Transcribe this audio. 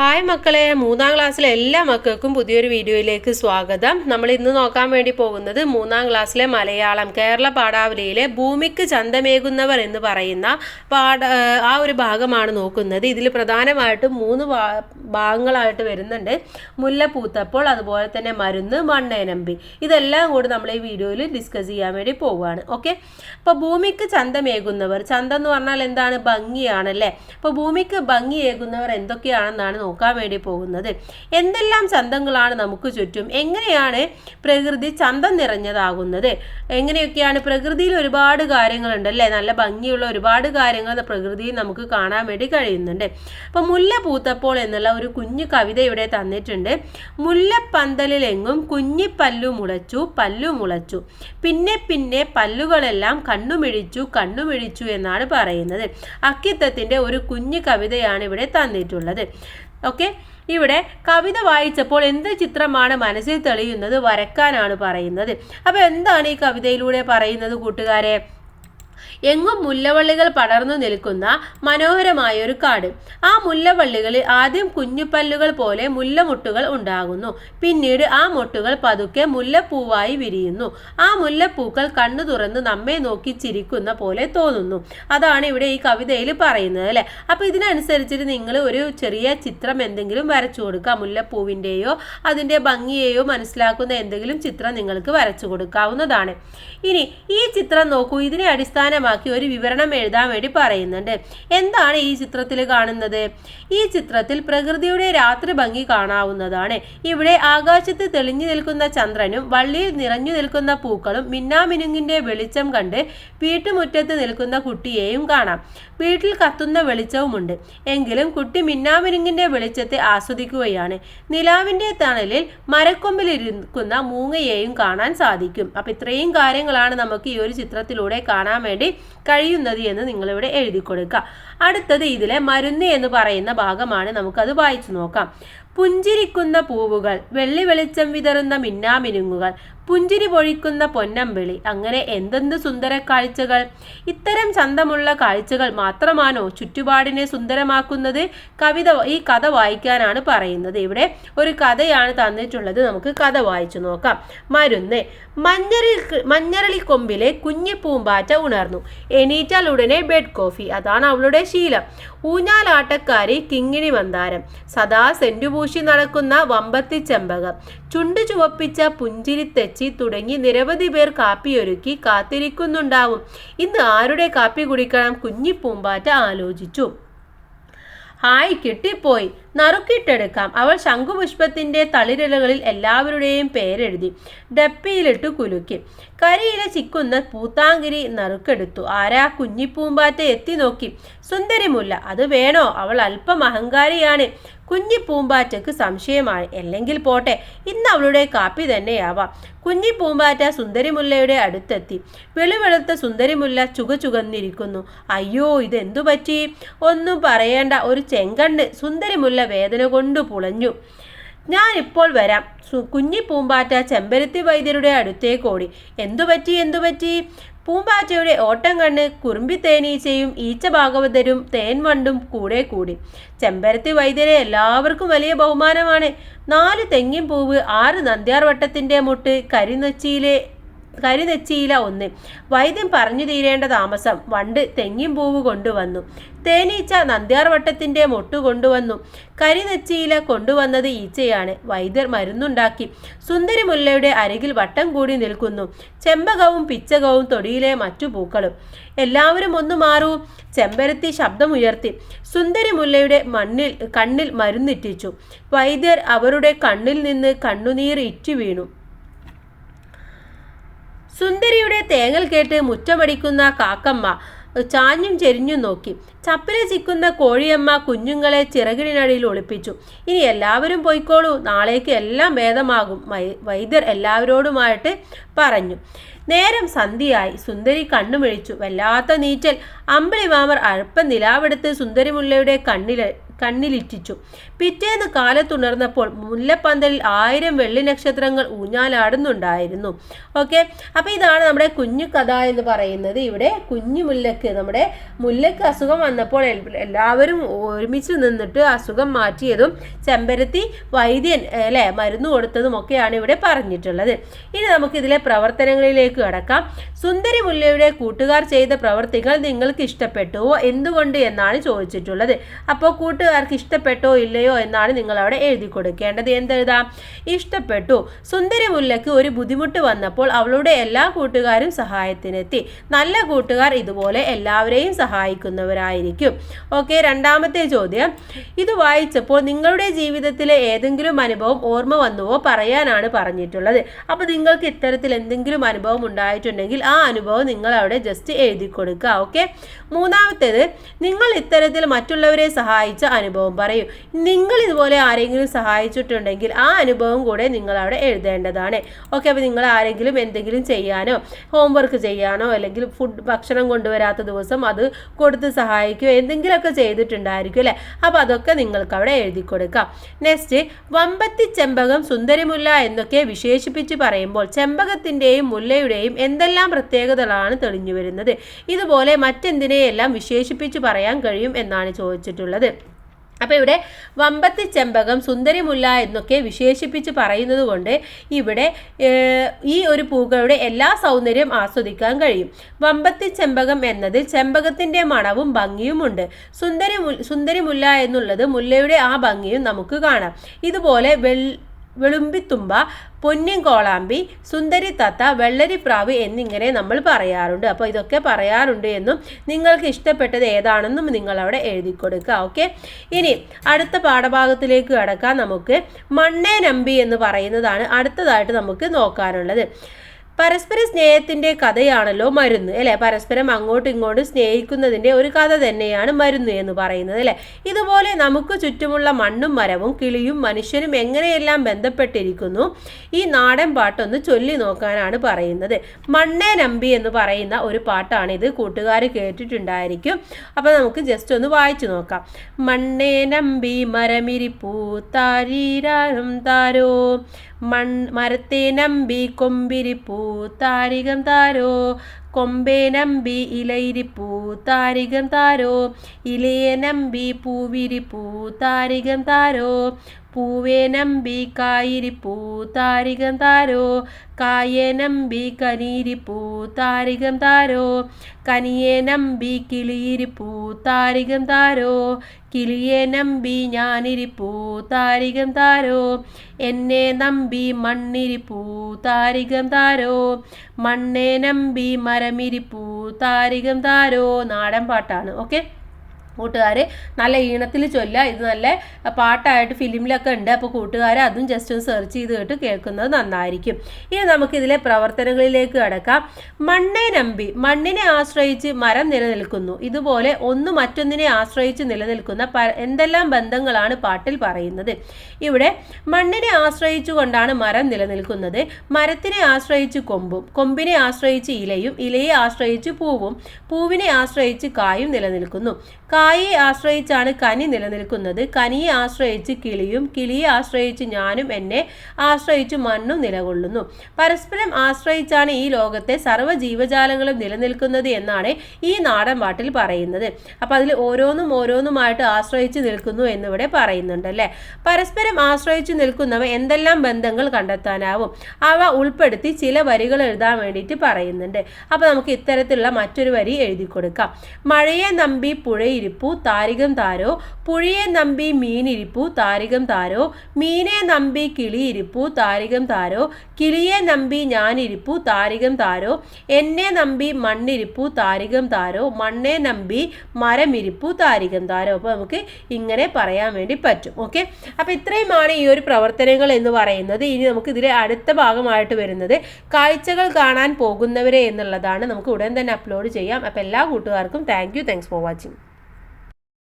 Hi മക്കളെ. മൂന്നാം ക്ലാസ്സിലെ എല്ലാ മക്കൾക്കും പുതിയൊരു വീഡിയോയിലേക്ക് സ്വാഗതം. നമ്മൾ ഇന്ന് നോക്കാൻ വേണ്ടി പോകുന്നത് മൂന്നാം ക്ലാസ്സിലെ മലയാളം കേരള പാഠാവലിയിലെ ഭൂമിക്ക് ചന്തമേകുന്നവർ എന്ന് പറയുന്ന പാഠ ആ ഒരു ഭാഗമാണ് നോക്കുന്നത്. ഇതിൽ പ്രധാനമായിട്ടും മൂന്ന് ഭാഗങ്ങളായിട്ട് വരുന്നുണ്ട്. മുല്ലപ്പൂത്തപ്പോൾ അതുപോലെ തന്നെ മരുന്ന് മണ്ണേനമ്പി. ഇതെല്ലാം കൂടി നമ്മൾ ഈ വീഡിയോയിൽ ഡിസ്കസ് ചെയ്യാൻ വേണ്ടി പോവുകയാണ്. ഓക്കെ അപ്പോൾ ഭൂമിക്ക് ചന്തമേകുന്നവർ ചന്തം എന്ന് പറഞ്ഞാൽ എന്താണ്? ഭംഗിയാണല്ലേ? അപ്പോൾ ഭൂമിക്ക് ഭംഗിയേകുന്നവർ എന്തൊക്കെയാണെന്നാണ് നോക്കാൻ വേണ്ടി പോകുന്നത്. എന്തെല്ലാം ചന്തങ്ങളാണ് നമുക്ക് ചുറ്റും? എങ്ങനെയാണ് പ്രകൃതി ചന്തം നിറഞ്ഞതാകുന്നത്? എങ്ങനെയൊക്കെയാണ് പ്രകൃതിയിൽ ഒരുപാട് കാര്യങ്ങളുണ്ട് അല്ലേ? നല്ല ഭംഗിയുള്ള ഒരുപാട് കാര്യങ്ങൾ പ്രകൃതിയിൽ നമുക്ക് കാണാൻ വേണ്ടി കഴിയുന്നുണ്ട്. അപ്പോൾ മുല്ല പൂത്തപ്പോൾ എന്നുള്ള ഒരു കുഞ്ഞു കവിത ഇവിടെ തന്നിട്ടുണ്ട്. മുല്ലപ്പന്തലിലെങ്ങും കുഞ്ഞിപ്പല്ലു മുളച്ചു പല്ലു മുളച്ചു. പിന്നെ പിന്നെ പല്ലുകളെല്ലാം കണ്ണുമിഴിച്ചു കണ്ണുമിഴിച്ചു എന്നാണ് പറയുന്നത്. അക്കിത്തത്തിന്റെ ഒരു കുഞ്ഞു കവിതയാണ് ഇവിടെ തന്നിട്ടുള്ളത്. ഓക്കെ ഇവിടെ കവിത വായിച്ചപ്പോൾ എന്ത് ചിത്രമാണ് മനസ്സിൽ തെളിയുന്നത് വരക്കാനാണ് പറയുന്നത്. അപ്പോൾ എന്താണ് ഈ കവിതയിലൂടെ പറയുന്നത് കൂട്ടുകാരെ? എങ്ങും മുല്ലവള്ളികൾ പടർന്നു നിൽക്കുന്ന മനോഹരമായ ഒരു കാട്. ആ മുല്ലവള്ളികളിൽ ആദ്യം കുഞ്ഞുപല്ലുകൾ പോലെ മുല്ലമുട്ടുകൾ ഉണ്ടാകുന്നു. പിന്നീട് ആ മുട്ടുകൾ പതുക്കെ മുല്ലപ്പൂവായി വിരിയുന്നു. ആ മുല്ലപ്പൂക്കൾ കണ്ണു തുറന്ന് നമ്മെ നോക്കി ചിരിക്കുന്ന പോലെ തോന്നുന്നു. അതാണ് ഇവിടെ ഈ കവിതയിൽ പറയുന്നത് അല്ലേ? അപ്പോൾ ഇതിനനുസരിച്ചിട്ട് നിങ്ങൾ ഒരു ചെറിയ ചിത്രം എന്തെങ്കിലും വരച്ചു കൊടുക്കുക. മുല്ലപ്പൂവിന്റെയോ അതിന്റെ ഭംഗിയെയോ മനസ്സിലാക്കുന്ന എന്തെങ്കിലും ചിത്രം നിങ്ങൾക്ക് വരച്ചു കൊടുക്കാവുന്നതാണ്. ഇനി ഈ ചിത്രം നോക്കൂ. ഇതിനെ അടിസ്ഥാനമാക്കി ഒരു വിവരണം എഴുതാൻ വേണ്ടി പറയുന്നുണ്ട്. എന്താണ് ഈ ചിത്രത്തിൽ കാണുന്നത്? ഈ ചിത്രത്തിൽ പ്രകൃതിയുടെ രാത്രി ഭംഗി കാണാവുന്നതാണ്. ഇവിടെ ആകാശത്ത് തെളിഞ്ഞു നിൽക്കുന്ന ചന്ദ്രനും വള്ളിയിൽ നിറഞ്ഞു നിൽക്കുന്ന പൂക്കളും മിന്നാമിനുങ്ങിന്റെ വെളിച്ചം കണ്ട് വീട്ടുമുറ്റത്ത് നിൽക്കുന്ന കുട്ടിയെയും കാണാം. വീട്ടിൽ കത്തുന്ന വെളിച്ചവുമുണ്ട്. എങ്കിലും കുട്ടി മിന്നാമിനുങ്ങിന്റെ വെളിച്ചത്തെ ആസ്വദിക്കുകയാണ്. നിലാവിന്റെ തണലിൽ മരക്കൊമ്പിലിരിക്കുന്ന മൂങ്ങയെയും കാണാൻ സാധിക്കും. അപ്പൊ ഇത്രയും കാര്യങ്ങളാണ് നമുക്ക് ഈ ഒരു ചിത്രത്തിലൂടെ കാണാൻ വേണ്ടി കഴിയുന്നത് എന്ന് നിങ്ങളിവിടെ എഴുതി കൊടുക്കുക അടുത്തത് ഇതിലെ മരുന്ന് എന്ന് പറയുന്ന ഭാഗമാണ് നമുക്കത് വായിച്ചു നോക്കാം. പുഞ്ചിരിക്കുന്ന പൂവുകൾ വെള്ളി വെളിച്ചം വിതറുന്ന മിന്നാമിനുങ്ങുകൾ പുഞ്ചിരി പൊഴിക്കുന്ന പൊന്നമ്പിളി. അങ്ങനെ എന്തെന്ത് സുന്ദര കാഴ്ചകൾ? ഇത്തരം ചന്തമുള്ള കാഴ്ചകൾ മാത്രമാണോ ചുറ്റുപാടിനെ സുന്ദരമാക്കുന്നത്? കവിത ഈ കഥ വായിക്കാനാണ് പറയുന്നത്. ഇവിടെ ഒരു കഥയാണ് തന്നിട്ടുള്ളത്. നമുക്ക് കഥ വായിച്ചു നോക്കാം. മരുന്ന്. മഞ്ഞറി മഞ്ഞരളി കൊമ്പിലെ പൂമ്പാറ്റ ഉണർന്നു. എണീറ്റാൽ ഉടനെ ബെഡ് കോഫി അതാണ് അവളുടെ ശീലം. ഊഞ്ഞാലാട്ടക്കാരി കിങ്ങിണി മന്ദാരം. സദാ സെന്റുപൂശി നടക്കുന്ന വമ്പത്തി ചെമ്പകം ചുണ്ടു ചുവപ്പിച്ച പുഞ്ചിരി തെച്ചി തുടങ്ങി നിരവധി പേർ കാപ്പിയൊരുക്കി കാത്തിരിക്കുന്നുണ്ടാവും. ഇന്ന് ആരുടെ കാപ്പി കുടിക്കണം? കുഞ്ഞി പൂമ്പാറ്റ ആലോചിച്ചു. ഹായ് കിട്ടിപ്പോയി. നറുക്കിട്ടെടുക്കാം. അവൾ ശംഖുപുഷ്പത്തിന്റെ തളിരിലകളിൽ എല്ലാവരുടെയും പേരെഴുതി ഡപ്പിയിലിട്ട് കുലുക്കി. കരിയില ചിക്കുന്ന പൂത്താങ്കിരി നറുക്കെടുത്തു. ആരാ കുഞ്ഞിപ്പൂമ്പാറ്റ എത്തി നോക്കി? സുന്ദരിമുല്ല അത് വേണോ? അവൾ അല്പം അഹങ്കാരിയാണ്. കുഞ്ഞി പൂമ്പാറ്റക്ക് സംശയമാണ് അല്ലെങ്കിൽ പോട്ടെ ഇന്ന് അവളുടെ കാപ്പി തന്നെയാവാം. കുഞ്ഞി പൂമ്പാറ്റ സുന്ദരിമുല്ലയുടെ അടുത്തെത്തി. വെളുവെളുത്ത സുന്ദരിമുല്ല ചുക ചുകന്നിരിക്കുന്നു അയ്യോ ഇതെന്തു പറ്റി? ഒന്നും പറയേണ്ട ഒരു ചെങ്കണ്ണ് സുന്ദരിമുല്ല വേദന കൊണ്ട് പുളഞ്ഞു. ഞാൻ ഇപ്പോൾ വരാം. കുഞ്ഞി പൂമ്പാറ്റ ചെമ്പരത്തി വൈദ്യരുടെ അടുത്തേക്ക് എന്തുപറ്റി എന്തു പറ്റി? പൂമ്പാറ്റയുടെ ഓട്ടം കണ്ണ് കുറുമ്പി തേനീച്ചയും ഈച്ച ഭാഗവതരും തേൻവണ്ടും കൂടെ കൂടി. ചെമ്പരത്തി വൈദ്യരെ എല്ലാവർക്കും വലിയ ബഹുമാനമാണ്. നാല് തെങ്ങിൻ പൂവ് ആറ് നന്ദ്യാർ വട്ടത്തിന്റെ മുട്ട് കരിനച്ചിയിലെ കരിനെച്ചിയില ഒന്ന്. വൈദ്യം പറഞ്ഞു തീരേണ്ട താമസം വണ്ട് തെങ്ങിൻ പൂവ് കൊണ്ടുവന്നു. തേനീച്ച നന്ദ്യാർവട്ടത്തിന്റെ മൊട്ട് കൊണ്ടുവന്നു. കരിനെച്ചിയില കൊണ്ടുവന്നത് ഈച്ചയാണ്. വൈദ്യർ മരുന്നുണ്ടാക്കി. സുന്ദരി മുല്ലയുടെ അരികിൽ വട്ടം കൂടി നിൽക്കുന്നു. ചെമ്പകവും പിച്ചകവും തൊടിയിലെ മറ്റു പൂക്കളും. എല്ലാവരും ഒന്ന് മാറൂ. ചെമ്പരത്തി ശബ്ദമുയർത്തി. സുന്ദരി മുല്ലയുടെ മണ്ണിൽ കണ്ണിൽ മരുന്നിറ്റിച്ചു വൈദ്യർ അവരുടെ കണ്ണിൽ നിന്ന് കണ്ണുനീർ ഇറ്റു വീണു സുന്ദരിയുടെ തേങ്ങൽ കേട്ട് മുറ്റമടിക്കുന്ന കാക്കമ്മ ചാഞ്ഞും ചെരിഞ്ഞും നോക്കി. ചപ്പല ചിക്കുന്ന കോഴിയമ്മ കുഞ്ഞുങ്ങളെ ചിറകിടിനടിയിൽ ഒളിപ്പിച്ചു. ഇനി എല്ലാവരും പോയിക്കോളൂ. നാളേക്ക് എല്ലാം ഭേദമാകും വൈദ്യർ എല്ലാവരോടുമായിട്ട് പറഞ്ഞു. നേരം സന്ധ്യയായി. സുന്ദരി കണ്ണുമിഴിച്ചു. വല്ലാത്ത നീറ്റൽ അമ്പിളിമാമർ അല്പം നിലാവെടുത്ത് സുന്ദരിമുല്ലയുടെ കണ്ണിൽ കണ്ണിലിറ്റിച്ചു. പിറ്റേന്ന് കാലത്തുണർന്നപ്പോൾ മുല്ലപ്പന്തലിൽ ആയിരം വെള്ളി നക്ഷത്രങ്ങൾ ഊഞ്ഞാലാടുന്നുണ്ടായിരുന്നു. ഓക്കെ? അപ്പോൾ ഇതാണ് നമ്മുടെ കുഞ്ഞു കഥ എന്ന് പറയുന്നത്. ഇവിടെ കുഞ്ഞു മുല്ലക്ക് നമ്മുടെ മുല്ലക്ക് അസുഖം വന്നപ്പോൾ എല്ലാവരും ഒരുമിച്ച് നിന്നിട്ട് അസുഖം മാറ്റിയതും ചെമ്പരത്തി വൈദ്യൻ അല്ലേ മരുന്ന് കൊടുത്തതും ഒക്കെയാണ് ഇവിടെ പറഞ്ഞിട്ടുള്ളത്. ഇനി നമുക്ക് ഇതിലെ പ്രവർത്തനങ്ങളിലേക്ക് കടക്കാം. സുന്ദരി മുല്ലയുടെ കൂട്ടുകാർ ചെയ്ത പ്രവർത്തികൾ നിങ്ങൾക്ക് ഇഷ്ടപ്പെട്ടുവോ എന്തുകൊണ്ട് എന്നാണ് ചോദിച്ചിട്ടുള്ളത്. അപ്പോൾ കൂട്ടുകാർക്ക് ഇഷ്ടപ്പെട്ടോ ഇല്ലയോ എന്നാണ് നിങ്ങൾ അവിടെ എഴുതി കൊടുക്കേണ്ടത്. എന്തെഴുതാം? ഇഷ്ടപ്പെട്ടു. സുന്ദരി മുല്ലയ്ക്ക് ഒരു ബുദ്ധിമുട്ട് വന്നപ്പോൾ അവളുടെ എല്ലാ കൂട്ടുകാരും സഹായത്തിനെത്തി. നല്ല കൂട്ടുകാർ ഇതുപോലെ എല്ലാവരെയും സഹായിക്കുന്നവരായിരിക്കും. ഓക്കെ രണ്ടാമത്തെ ചോദ്യം. ഇത് വായിച്ചപ്പോൾ നിങ്ങളുടെ ജീവിതത്തിലെ ഏതെങ്കിലും അനുഭവം ഓർമ്മ വന്നുവോ പറയാനാണ് പറഞ്ഞിട്ടുള്ളത്. അപ്പോൾ നിങ്ങൾക്ക് ഇത്തരത്തിൽ എന്തെങ്കിലും അനുഭവം ഉണ്ടായിട്ടുണ്ടെങ്കിൽ ആ അനുഭവം നിങ്ങൾ അവിടെ ജസ്റ്റ് എഴുതി കൊടുക്കുക. ഓക്കെ? മൂന്നാമത്തേത് നിങ്ങൾ ഇത്തരത്തിൽ മറ്റുള്ളവരെ സഹായിച്ച അനുഭവം പറയൂ. നിങ്ങൾ ഇതുപോലെ ആരെങ്കിലും സഹായിച്ചിട്ടുണ്ടെങ്കിൽ ആ അനുഭവം കൂടെ നിങ്ങൾ അവിടെ എഴുതേണ്ടതാണ്. ഓക്കെ അപ്പോൾ നിങ്ങൾ ആരെങ്കിലും എന്തെങ്കിലും ചെയ്യാനോ ഹോംവർക്ക് ചെയ്യാനോ അല്ലെങ്കിൽ ഫുഡ് ഭക്ഷണം കൊണ്ടുവരാത്ത ദിവസം അത് കൊടുത്ത് സഹായിക്കുകയോ എന്തെങ്കിലുമൊക്കെ ചെയ്തിട്ടുണ്ടായിരിക്കും അല്ലേ? അപ്പോൾ അതൊക്കെ നിങ്ങൾക്ക് അവിടെ എഴുതി കൊടുക്കാം. നെക്സ്റ്റ് വമ്പത്തി ചെമ്പകം സുന്ദരിമുല്ല എന്നൊക്കെ വിശേഷിപ്പിച്ച് പറയുമ്പോൾ ചെമ്പകത്തിന്റെയും മുല്ലയുടെയും എന്തെല്ലാം പ്രത്യേകതകളാണ് തെളിഞ്ഞു വരുന്നത്? ഇതുപോലെ മറ്റെന്തിനെയെല്ലാം വിശേഷിപ്പിച്ച് പറയാൻ കഴിയും എന്നാണ് ചോദിച്ചിട്ടുള്ളത്. അപ്പോൾ ഇവിടെ വമ്പത്തി ചെമ്പകം സുന്ദരിമുല്ല എന്നൊക്കെ വിശേഷിപ്പിച്ച് പറയുന്നത് കൊണ്ട് ഇവിടെ ഈ ഒരു പൂക്കളുടെ എല്ലാ സൗന്ദര്യം ആസ്വദിക്കാൻ കഴിയും. വമ്പത്തി ചെമ്പകം എന്നതിൽ ചെമ്പകത്തിന്റെ മണവും ഭംഗിയുമുണ്ട്. സുന്ദരി സുന്ദരിമുല്ല എന്നുള്ളത് മുല്ലയുടെ ആ ഭംഗിയും നമുക്ക് കാണാം. ഇതുപോലെ വെൾ വെളുമ്പിത്തുമ്പ പൊന്നിൻ കോളാമ്പി സുന്ദരി തത്ത വെള്ളരിപ്രാവ് എന്നിങ്ങനെ നമ്മൾ പറയാറുണ്ട്. അപ്പോൾ ഇതൊക്കെ പറയാറുണ്ട് എന്നും നിങ്ങൾക്ക് ഇഷ്ടപ്പെട്ടത് ഏതാണെന്നും നിങ്ങൾ അവിടെ എഴുതി കൊടുക്കുക. ഓക്കെ? ഇനി അടുത്ത പാഠഭാഗത്തിലേക്ക് കടക്കാൻ നമുക്ക് മണ്ണേ നമ്പി എന്ന് പറയുന്നതാണ് അടുത്തതായിട്ട് നമുക്ക് നോക്കാനുള്ളത്. പരസ്പര സ്നേഹത്തിന്റെ കഥയാണല്ലോ മരുന്ന് അല്ലെ? പരസ്പരം അങ്ങോട്ടും ഇങ്ങോട്ടും സ്നേഹിക്കുന്നതിന്റെ ഒരു കഥ തന്നെയാണ് മരുന്ന് എന്ന് പറയുന്നത് അല്ലെ? ഇതുപോലെ നമുക്ക് ചുറ്റുമുള്ള മണ്ണും മരവും കിളിയും മനുഷ്യനും എങ്ങനെയെല്ലാം ബന്ധപ്പെട്ടിരിക്കുന്നു? ഈ നാടൻ പാട്ടൊന്ന് ചൊല്ലി നോക്കാനാണ് പറയുന്നത്. മണ്ണേ നമ്പി എന്ന് പറയുന്ന ഒരു പാട്ടാണ് ഇത്. കൂട്ടുകാർ കേട്ടിട്ടുണ്ടായിരിക്കും. അപ്പോൾ നമുക്ക് ജസ്റ്റ് ഒന്ന് വായിച്ചു നോക്കാം. മണ്ണേ നമ്പി മരമിരിപ്പൂ താരീരാരം താരോ മൺ മരത്തെ നമ്പി കൊമ്പിരിപ്പൂ താരികം താരോ? കൊമ്പേ നമ്പി ഇലയിരിപ്പൂ താരികം താരോ? ഇലയെ നമ്പി പൂവിരിപ്പൂ താരികം താരോ? പൂവേ കായിരി കായിരിപ്പൂ താരികം താരോ? കായേനമ്പി കനീരി കനീരിപ്പൂ താരികം താരോ? കനിയേനമ്പി കിളിയിരി കിളിയിരിപ്പൂ താരികം താരോ? കിളിയെ നമ്പി ഞാനിരിപ്പൂ താരികം താരോ? എന്നെ നമ്പി മണ്ണിരിപ്പൂ താരികം താരോ? മണ്ണേ നമ്പി മരമിരിപ്പൂ താരികം താരോ? നാടൻ പാട്ടാണ് ഓക്കെ? കൂട്ടുകാർ നല്ല ഈണത്തിൽ ചൊല്ലുക. ഇത് നല്ല പാട്ടായിട്ട് ഫിലിമിലൊക്കെ ഉണ്ട്. അപ്പോൾ കൂട്ടുകാർ അതും ജസ്റ്റ് ഒന്ന് സെർച്ച് ചെയ്ത് കേട്ട് കേൾക്കുന്നത് നന്നായിരിക്കും. ഇനി നമുക്കിതിലെ പ്രവർത്തനങ്ങളിലേക്ക് കടക്കാം. മണ്ണെ നമ്പി മണ്ണിനെ ആശ്രയിച്ച് മരം നിലനിൽക്കുന്നു. ഇതുപോലെ ഒന്ന് മറ്റൊന്നിനെ ആശ്രയിച്ച് നിലനിൽക്കുന്ന എന്തെല്ലാം ബന്ധങ്ങളാണ് പാട്ടിൽ പറയുന്നത്? ഇവിടെ മണ്ണിനെ ആശ്രയിച്ചു കൊണ്ടാണ് മരം നിലനിൽക്കുന്നത്. മരത്തിനെ ആശ്രയിച്ച് കൊമ്പും കൊമ്പിനെ ആശ്രയിച്ച് ഇലയും ഇലയെ ആശ്രയിച്ച് പൂവും പൂവിനെ ആശ്രയിച്ച് കായും നിലനിൽക്കുന്നു. ആശ്രയിച്ചാണ് കനി നിലനിൽക്കുന്നത്. കനിയെ ആശ്രയിച്ച് കിളിയും കിളിയെ ആശ്രയിച്ച് ഞാനും എന്നെ ആശ്രയിച്ച് മണ്ണും നിലകൊള്ളുന്നു. പരസ്പരം ആശ്രയിച്ചാണ് ഈ ലോകത്തെ സർവ ജീവജാലങ്ങളും നിലനിൽക്കുന്നത് എന്നാണ് ഈ നാടൻ പാട്ടിൽ പറയുന്നത്. അപ്പം അതിൽ ഓരോന്നും ഓരോന്നുമായിട്ട് ആശ്രയിച്ച് നിൽക്കുന്നു എന്നിവിടെ പറയുന്നുണ്ടല്ലേ പരസ്പരം ആശ്രയിച്ച് നിൽക്കുന്നവ എന്തെല്ലാം ബന്ധങ്ങൾ കണ്ടെത്താനാവും? അവ ഉൾപ്പെടുത്തി ചില വരികൾ എഴുതാൻ വേണ്ടിയിട്ട് പറയുന്നുണ്ട്. അപ്പോൾ നമുക്ക് ഇത്തരത്തിലുള്ള മറ്റൊരു വരി എഴുതി കൊടുക്കാം മഴയെ നമ്പി പുഴയിരിക്കും ഇരിപ്പു താരികം താരോ? പുഴയെ നമ്പി മീനിരിപ്പു താരികം താരോ? മീനെ നമ്പി കിളിയിരിപ്പു താരികം താരോ? കിളിയെ നമ്പി ഞാനിരിപ്പു താരികം താരോ? എന്നെ നമ്പി മണ്ണിരിപ്പു താരികം താരോ? മണ്ണെ നമ്പി മരമിരിപ്പു താരികം താരോ? അപ്പോൾ നമുക്ക് ഇങ്ങനെ പറയാൻ വേണ്ടി പറ്റും ഓക്കെ? അപ്പോൾ ഇത്രയുമാണ് ഈ ഒരു പ്രവർത്തനങ്ങൾ എന്ന് പറയുന്നത്. ഇനി നമുക്ക് ഇതിലെ അടുത്ത ഭാഗമായിട്ട് വരുന്നത് കാഴ്ചകൾ കാണാൻ പോകുന്നവരെ എന്നുള്ളതാണ്. നമുക്ക് ഉടൻ തന്നെ അപ്ലോഡ് ചെയ്യാം. അപ്പോൾ എല്ലാ കൂട്ടുകാർക്കും thank you thanks for watching